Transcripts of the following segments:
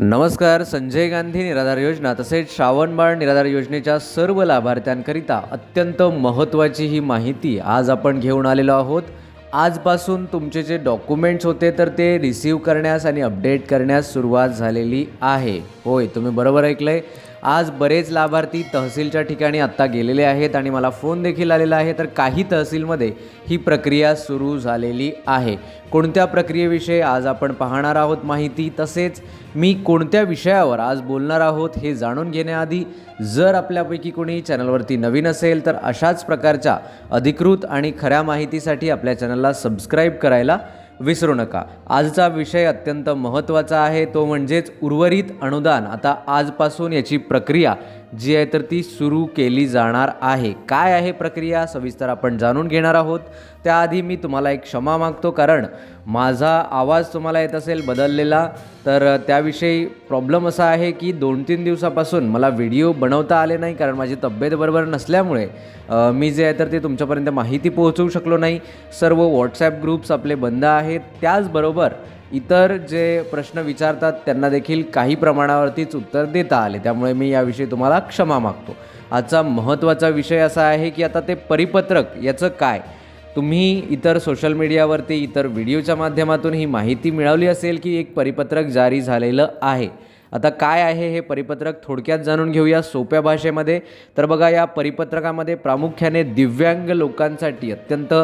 नमस्कार संजय गांधी निराधार योजना तसेच श्रावणबाळ निराधार योजनेच्या सर्व लाभार्थ्यांकरिता अत्यंत महत्त्वाची ही माहिती आज आपण घेऊन आलेलो आहोत. आजपासून तुमचे जे डॉक्युमेंट्स होते तर ते रिसीव करण्यास आणि अपडेट करण्यास सुरुवात झालेली आहे. होय तुम्ही बरोबर ऐकलंय. आज बरेच लाभार्थी तहसीलच्या ठिकाणी आत्ता गेलेले आहेत आणि मला फोन देखील आलेला आहे. तर काही तहसीलमध्ये ही प्रक्रिया सुरू झालेली आहे. कोणत्या प्रक्रियेविषयी आज आपण पाहणार आहोत माहिती? तसेच मी कोणत्या विषयावर आज बोलणार आहोत हे जाणून घेण्याआधी जर आपल्यापैकी कोणी चॅनलवरती नवीन असेल तर अशाच प्रकारच्या अधिकृत आणि खऱ्या माहितीसाठी आपल्या चॅनलला सबस्क्राईब करायला विसरू नका. आजचा विषय अत्यंत महत्त्वाचा आहे. तो म्हणजेच उर्वरित अनुदान. आता आजपासून याची प्रक्रिया जी आहे तर ती सुरू केली जाणार आहे. काय आहे प्रक्रिया? सविस्तर आपण जाणून घेणार आहोत. त्याआधी मी तुम्हाला एक क्षमा मागतो कारण माझा आवाज तुम्हाला येत असेल बदललेला तर त्याविषयी प्रॉब्लेम असा आहे की दोन तीन दिवसापासून मला व्हिडिओ बनवता आले नाही कारण माझी तब्येत बरोबर नसल्यामुळे मी जे आहे तर ते तुमच्यापर्यंत माहिती पोहोचवू शकलो नाही. सर्व व्हॉट्सॲप ग्रुप्स आपले बंद आहेत. त्याचबरोबर इतर जे प्रश्न विचारतात त्यांना देखील काही प्रमाणावरतीच उत्तर देता आले. त्यामुळे मी याविषयी तुम्हाला क्षमा मागतो. आजचा महत्त्वाचा विषय असा आहे की आता ते परिपत्रक याचं काय? तुम्ही इतर सोशल मीडियावरती इतर व्हिडिओच्या माध्यमातून ही माहिती मिळवली असेल की एक परिपत्रक जारी झालेलं आहे. आता काय आहे हे परिपत्रक थोडक्यात जाणून घेऊया सोप्या भाषेमध्ये. तर बघा या परिपत्रकामध्ये प्रामुख्याने दिव्यांग लोकांसाठी अत्यंत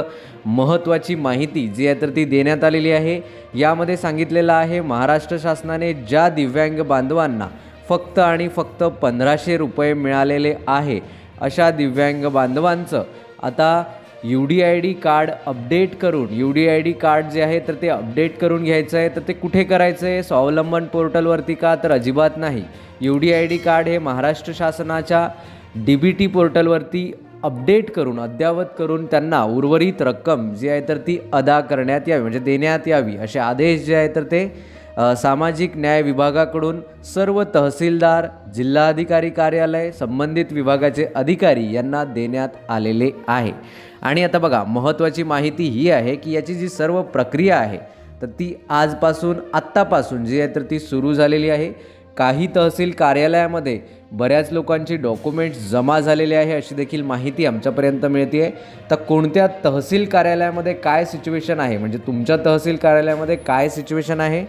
महत्त्वाची माहिती जी आहे तर ती देण्यात आलेली आहे. यामध्ये सांगितलेलं आहे महाराष्ट्र शासनाने ज्या दिव्यांग बांधवांना फक्त आणि फक्त पंधराशे रुपये मिळालेले आहे अशा दिव्यांग बांधवांचं आता U D I D card update करून U D I D card जे आहे तर ते अपडेट करून घ्यायचं आहे. तर ते कुठे करायचं आहे? स्वावलंबन पोर्टलवरती का? तर अजिबात नाही. U D I D card हे महाराष्ट्र शासनाच्या डी बी टी पोर्टलवरती अपडेट करून अद्ययावत करून त्यांना उर्वरित रक्कम जी आहे तर ती अदा करण्यात यावी म्हणजे देण्यात यावी असे आदेश जे आहे तर ते सामाजिक न्याय विभागाकडून सर्व तहसीलदार जिल्हाधिकारी कार्यालय संबंधित विभागाचे अधिकारी यांना देण्यात आलेले आहे. आणि आता बघा महत्त्वाची माहिती ही आहे की याची जी सर्व प्रक्रिया आहे तर ती आजपासून आत्तापासून जी आहे तर ती सुरू झालेली आहे. काही तहसील कार्यालयामध्ये बऱ्याच लोकांची डॉक्युमेंट्स जमा झालेले आहे अशी देखील माहिती आमच्यापर्यंत मिळते आहे तर कोणत्या तहसील कार्यालयामध्ये काय सिच्युएशन आहे? म्हणजे तुमच्या तहसील कार्यालयामध्ये काय सिच्युएशन आहे?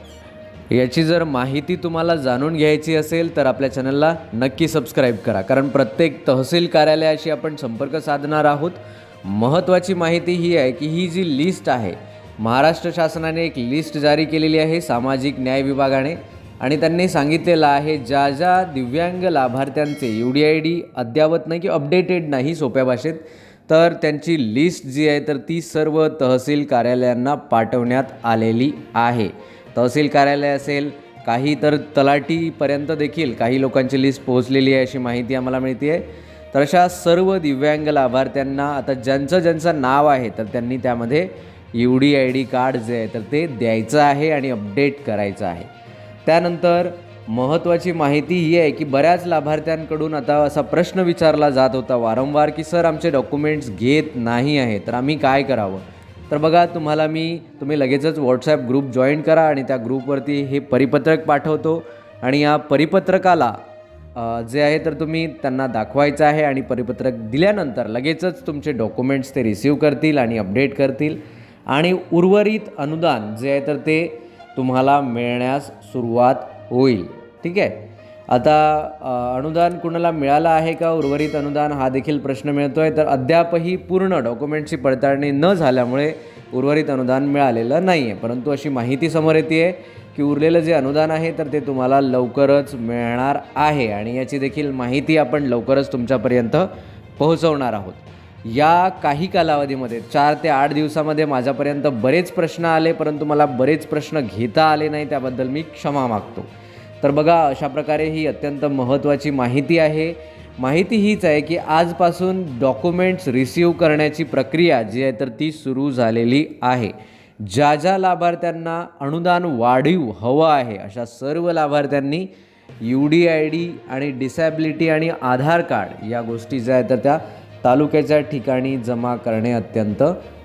याची जर माहिती तुम्हाला जाणून घ्यायची असेल तर आपल्या चॅनलला नक्की सबस्क्राईब करा. कारण प्रत्येक तहसील कार्यालयाशी आपण संपर्क साधणार आहोत. महत्त्वाची माहिती ही आहे की ही जी लिस्ट आहे महाराष्ट्र शासनाने एक लिस्ट जारी केलेली आहे सामाजिक न्याय विभागाने. आणि त्यांनी सांगितलेलं आहे ज्या ज्या दिव्यांग लाभार्थ्यांचे यू डी आय डी अद्यावत नाही किंवा अपडेटेड नाही सोप्या भाषेत तर त्यांची लिस्ट जी आहे तर ती सर्व तहसील कार्यालयांना पाठवण्यात आलेली आहे. तहसील कार्यालय असेल काही तर तलाठीपर्यंत देखील काही लोकांची लिस्ट पोहोचलेली आहे अशी माहिती आम्हाला मिळते आहे तर अशा सर्व दिव्यांग लाभार्थ्यांना आता ज्यांचं ज्यांचं नाव आहे तर त्यांनी त्यामध्ये U D I D card जे आहे तर ते द्यायचं आहे आणि अपडेट करायचं आहे. त्यानंतर महत्त्वाची माहिती ही आहे की बऱ्याच लाभार्थ्यांकडून आता असा प्रश्न विचारला जात होता वारंवार की सर आमचे डॉक्युमेंट्स घेत नाही आहे तर आम्ही काय करावं? तर बघा तुम्हाला मी तुम्ही लगेचच व्हॉट्सॲप ग्रुप जॉईन करा आणि त्या ग्रुपवरती हे परिपत्रक पाठवतो. आणि या परिपत्रकाला जे आहे तर तुम्ही त्यांना दाखवायचं आहे आणि परिपत्रक दिल्यानंतर लगेचच तुमचे डॉक्युमेंट्स ते रिसीव करतील आणि अपडेट करतील. आणि उर्वरित अनुदान जे आहे तर ते तुम्हाला मिळण्यास सुरुवात होईल. ठीक आहे? आता अनुदान कुणाला मिळालं आहे का? उर्वरित अनुदान हा देखील प्रश्न मिळतो आहे तर अद्यापही पूर्ण डॉक्युमेंटची पडताळणी न झाल्यामुळे उर्वरित अनुदान मिळालेलं नाही आहे परंतु अशी माहिती समोर येते आहे की उरलेलं जे अनुदान आहे तर ते तुम्हाला लवकरच मिळणार आहे. आणि याची देखील माहिती आपण लवकरच तुमच्यापर्यंत पोहोचवणार आहोत. या काही कालावधीमध्ये चार ते आठ दिवसामध्ये माझ्यापर्यंत बरेच प्रश्न आले परंतु मला बरेच प्रश्न घेता आले नाही त्याबद्दल मी क्षमा मागतो. तर बघा अशा प्रकारे ही अत्यंत महत्त्वाची माहिती आहे. माहिती हीच आहे की आजपासून डॉक्युमेंट्स रिसीव करण्याची प्रक्रिया जी आहे तर ती सुरू झालेली आहे. ज्या ज्या लाभार्थ्यांना अनुदान वाढीव हवं आहे अशा सर्व लाभार्थ्यांनी यू डी आय डी आणि डिसॅबिलिटी आणि आधार कार्ड या गोष्टी ज्या आहेत तर त्या तालुक्याच्या ठिकाणी जमा करणे अत्यंत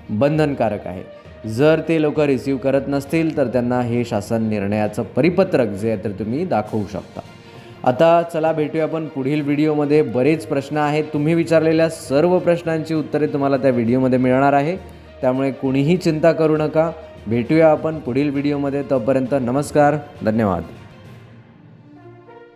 बंधनकारक आहे. जर ते लोक रिसीव करत नसतील तर त्यांना हे शासन निर्णयाचं परिपत्रक जे आहे तर तुम्ही दाखवू शकता. आता चला भेटूया आपण पुढील व्हिडिओमध्ये. बरेच प्रश्न आहेत. तुम्ही विचारलेल्या सर्व प्रश्नांची उत्तरे तुम्हाला त्या व्हिडिओमध्ये मिळणार आहे. त्यामुळे कुणीही चिंता करू नका. भेटूया आपण पुढील व्हिडिओमध्ये. तोपर्यंत नमस्कार. धन्यवाद.